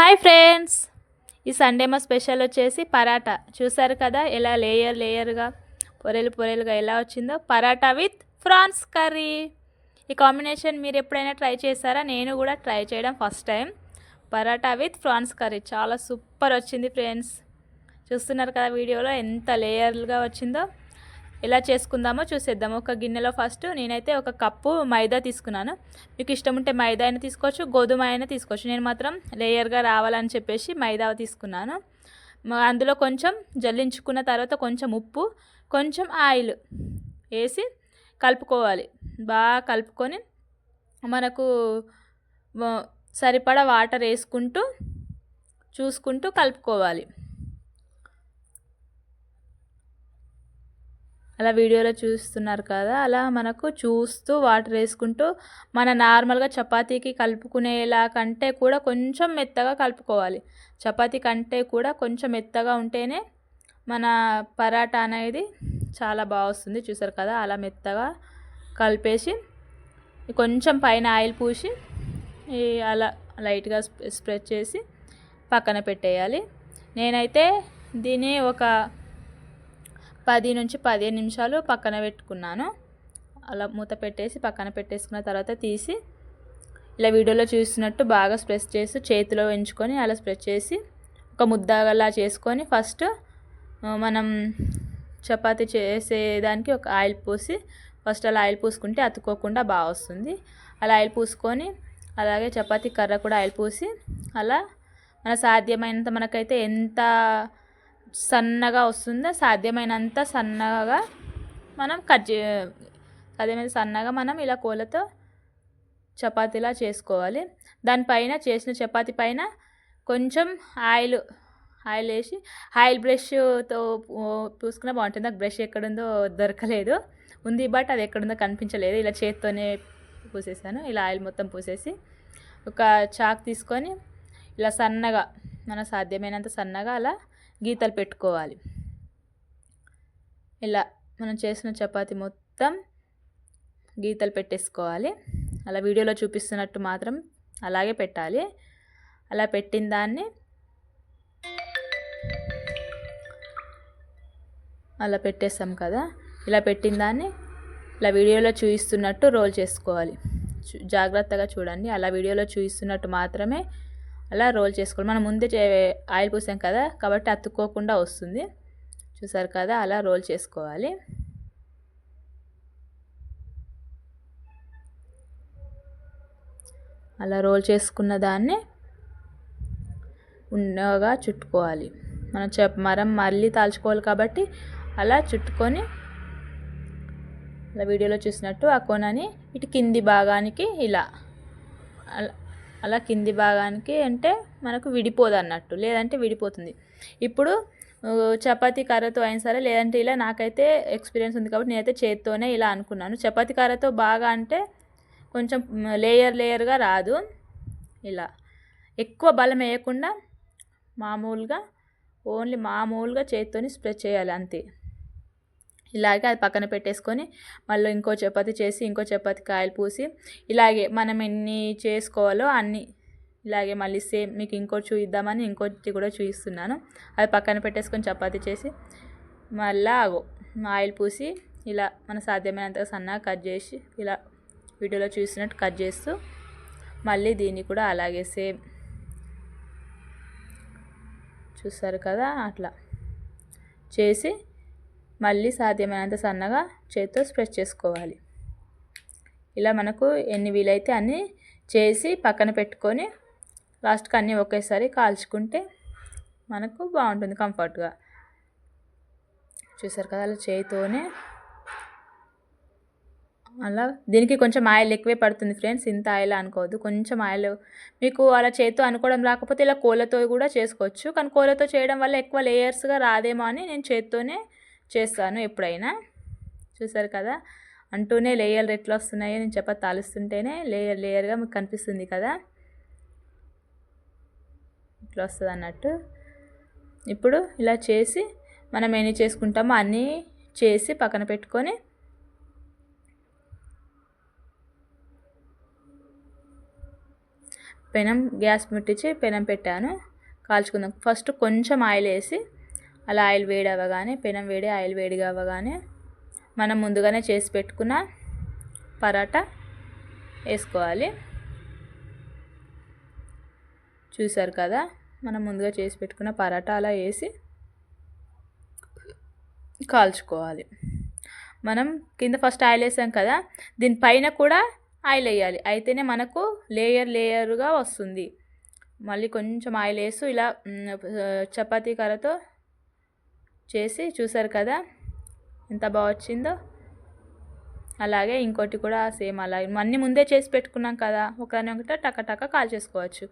Hi friends. ఈ Sunday మా special వచ్చేసి పరాటా. చూసారు కదా ఎలా లేయర్ లేయర్గా పొరెలు పొరెలుగా ఎలా వచ్చిందో? Paratha with France curry. ఈ కాంబినేషన్ మీరు ఎప్పుడైనా ట్రై చేశారా? నేను కూడా ట్రై చేయడం first time. Paratha with France curry. చాలా సూపర్ వచ్చింది ఫ్రెండ్స్. చూస్తున్నారు కదా వీడియోలో ఎంత లేయర్గా వచ్చిందో. ఎలా చేసుకుందామో చూసేద్దాము ఒక గిన్నెలో ఫస్ట్ నేనైతే ఒక కప్పు మైదా తీసుకున్నాను. మీకు ఇష్టం ఉంటే మైదా అయినా తీసుకోవచ్చు గోధుమ అయినా తీసుకోవచ్చు. నేను మాత్రం లేయర్గా రావాలని చెప్పేసి మైదా తీసుకున్నాను. అందులో కొంచెం జల్లించుకున్న తర్వాత కొంచెం ఉప్పు కొంచెం ఆయిల్ వేసి కలుపుకోవాలి. బాగా కలుపుకొని మనకు సరిపడా వాటర్ వేసుకుంటూ చూసుకుంటూ కలుపుకోవాలి. అలా వీడియోలో చూస్తున్నారు కదా అలా మనకు చూస్తూ వాటర్ వేసుకుంటూ మన నార్మల్గా చపాతీకి కలుపుకునేలా కంటే కూడా కొంచెం మెత్తగా కలుపుకోవాలి. చపాతీ కంటే కూడా కొంచెం మెత్తగా ఉంటేనే మన పరాటా అనేది చాలా బాగా వస్తుంది. చూసారు కదా అలా మెత్తగా కలిపేసి కొంచెం పైన ఆయిల్ పూసి ఈ అలా లైట్గా స్ప్రెడ్ చేసి పక్కన పెట్టేయాలి. నేనైతే దీన్ని ఒక పది నుంచి పదిహేను నిమిషాలు పక్కన పెట్టుకున్నాను. అలా మూత పెట్టేసి పక్కన పెట్టేసుకున్న తర్వాత తీసి ఇలా వీడియోలో చూసినట్టు బాగా స్ప్రెస్ చేసి చేతిలో ఎంచుకొని అలా స్ప్రెస్ చేసి ఒక ముద్దలా చేసుకొని ఫస్ట్ మనం చపాతి చేసేదానికి ఒక ఆయిల్ పూసి ఫస్ట్ అలా ఆయిల్ పూసుకుంటే అతుక్కోకుండా బాగా వస్తుంది. అలా ఆయిల్ పూసుకొని అలాగే చపాతీ కర్ర కూడా ఆయిల్ పూసి అలా మన సాధ్యమైనంత మనకైతే ఎంత సన్నగా వస్తుందో? సాధ్యమైనంత సన్నగా మనం కట్ చే సాధ్యమైన సన్నగా మనం ఇలా కోలతో చపాతీలా చేసుకోవాలి. దానిపైన చేసిన చపాతీ పైన కొంచెం ఆయిల్ ఆయిల్ వేసి ఆయిల్ బ్రష్తో పూసుకున్న బాగుంటుంది. నాకు బ్రష్ ఎక్కడుందో దొరకలేదు. ఉంది బట్ అది ఎక్కడుందో కనిపించలేదు. ఇలా చేత్తోనే పూసేసాను. ఇలా ఆయిల్ మొత్తం పూసేసి ఒక చాక్ తీసుకొని ఇలా సన్నగా మన సాధ్యమైనంత సన్నగా అలా గీతలు పెట్టుకోవాలి. ఇలా మనం చేసిన చపాతి మొత్తం గీతలు పెట్టేసుకోవాలి. అలా వీడియోలో చూపిస్తున్నట్టు మాత్రం అలాగే పెట్టాలి. అలా పెట్టిన దాన్ని అలా పెట్టేస్తాం కదా. ఇలా పెట్టిన దాన్ని ఇలా వీడియోలో చూపిస్తున్నట్టు రోల్ చేసుకోవాలి. జాగ్రత్తగా చూడండి. అలా వీడియోలో చూపిస్తున్నట్టు మాత్రమే అలా రోల్ చేసుకోవాలి. మనం ముందే చే- ఆయిల్ పూసాం కదా కాబట్టి అతుక్కోకుండా వస్తుంది. చూసారు కదా అలా రోల్ చేసుకోవాలి. అలా రోల్ చేసుకున్న దాన్ని ఉండగా చుట్టుకోవాలి. మనం చెప్ మరం మళ్ళీ తాల్చుకోవాలి కాబట్టి అలా చుట్టుకొని అలా వీడియోలో చూసినట్టు ఆ కొనని ఇటు కింది భాగానికి ఇలా అలా కింది భాగానికి అంటే మనకు విడిపోదు అన్నట్టు లేదంటే విడిపోతుంది. ఇప్పుడు చపాతీ కర్రతో అయినా సరే లేదంటే ఇలా నాకైతే ఎక్స్పీరియన్స్ ఉంది కాబట్టి నేనైతే చేత్తోనే ఇలా అనుకున్నాను. చపాతీ కర్రతో బాగా అంటే కొంచెం లేయర్ లేయర్గా రాదు. ఇలా. ఎక్కువ బలం వేయకుండా మామూలుగా ఓన్లీ మామూలుగా చేత్తోని స్ప్రెడ్ చేయాలి అంతే. ఇలాగే అది పక్కన పెట్టేసుకొని మళ్ళీ ఇంకో చపాతి చేసి ఇంకో చపాతి కాయలు పూసి ఇలాగే మనం ఎన్ని చేసుకోవాలో అన్ని ఇలాగే మళ్ళీ సేమ్ మీకు ఇంకోటి చూపిద్దామని ఇంకోటి కూడా చూపిస్తున్నాను అది పక్కన పెట్టేసుకొని చపాతి చేసి మళ్ళా ఆయిల్ పూసి ఇలా మన సాధ్యమైనంత సన్నగా కట్ చేసి ఇలా వీడియోలో చూసినట్టు కట్ చేస్తూ మళ్ళీ దీన్ని కూడా అలాగే సేమ్ చూస్తారు కదా అట్లా చేసి మళ్ళీ సాధ్యమైనంత సన్నగా చేతితో స్ప్రెడ్ చేసుకోవాలి. ఇలా మనకు ఎన్ని వీలైతే అన్ని చేసి పక్కన పెట్టుకొని లాస్ట్కి అన్నీ ఒకేసారి కాల్చుకుంటే మనకు బాగుంటుంది కంఫర్ట్గా. చూసారు కదా అలా చేయితోనే అలా దీనికి కొంచెం ఆయిల్ ఎక్కువే పడుతుంది ఫ్రెండ్స్. ఇంత ఆయిల్ అనుకోవద్దు. కొంచెం ఆయిల్ మీకు అలా చేతితో అనుకోవడం రాకపోతే ఇలా కోళ్ళతో కూడా చేసుకోవచ్చు. కానీ కోళ్ళతో చేయడం వల్ల ఎక్కువ లేయర్స్గా రాదేమో అని నేను చేత్తోనే చేస్తాను ఎప్పుడైనా. చూసారు కదా? అంటూనే లేయర్లు ఎట్లా వస్తున్నాయో. నేను చెప్ప తాలుస్తుంటేనే లేయర్ లేయర్గా మీకు కనిపిస్తుంది కదా? ఇట్లా వస్తుంది అన్నట్టు. ఇప్పుడు ఇలా చేసి మనం ఎన్ని చేసుకుంటామో అన్నీ చేసి పక్కన పెట్టుకొని పెనం గ్యాస్ ముట్టించి పెనం పెట్టాను. కాల్చుకుందాం. ఫస్ట్ కొంచెం ఆయిల్ వేసి అలా ఆయిల్ వేడి అవ్వగానే పెనం వేడి ఆయిల్ వేడిగా అవ్వగానే మనం ముందుగానే చేసి పెట్టుకున్న పరాటా వేసుకోవాలి. చూసారు కదా మనం ముందుగా చేసి పెట్టుకున్న పరాటా అలా వేసి కాల్చుకోవాలి. మనం కింద ఫస్ట్ ఆయిల్ వేసాం కదా దీనిపైన కూడా ఆయిల్ వేయాలి. అయితేనే మనకు లేయర్ లేయర్గా వస్తుంది. మళ్ళీ కొంచెం ఆయిల్ వేసి ఇలా చపాతీ కర్రతో చేసి చూసారు కదా ఎంత బాగా వచ్చిందో. అలాగే ఇంకోటి కూడా సేమ్ అలాగే అన్నీ ముందే చేసి పెట్టుకున్నాం కదా ఒకదాని ఒకటి టక టక కాల్ చేసుకోవచ్చు.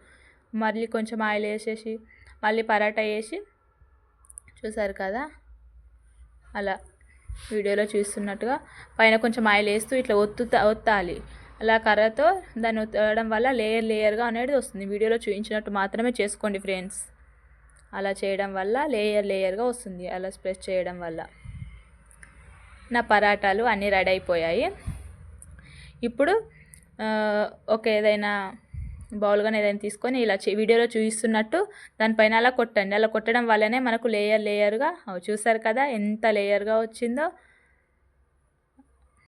మళ్ళీ కొంచెం ఆయిల్ వేసేసి మళ్ళీ పరాటా వేసి చూసారు కదా అలా వీడియోలో చూస్తున్నట్టుగా. పైన కొంచెం ఆయిల్ వేస్తూ ఇట్లా ఒత్తుతా ఒత్తాలి. అలా కర్రతో దాన్ని ఒత్తడం వల్ల లేయర్ లేయర్గా అనేది వస్తుంది. వీడియోలో చూపించినట్టు మాత్రమే చేసుకోండి ఫ్రెండ్స్. అలా చేయడం వల్ల లేయర్ లేయర్గా వస్తుంది అలా స్ప్రెస్ చేయడం వల్ల. నా పరాటాలు అన్నీ రెడీ అయిపోయాయి. ఇప్పుడు ఒక ఏదైనా బౌల్గానే ఏదైనా తీసుకొని ఇలా వీడియోలో చూపిస్తున్నట్టు దానిపైన అలా కొట్టండి. అలా కొట్టడం వల్లనే మనకు లేయర్ లేయర్గా చూసారు కదా ఎంత లేయర్గా వచ్చిందో.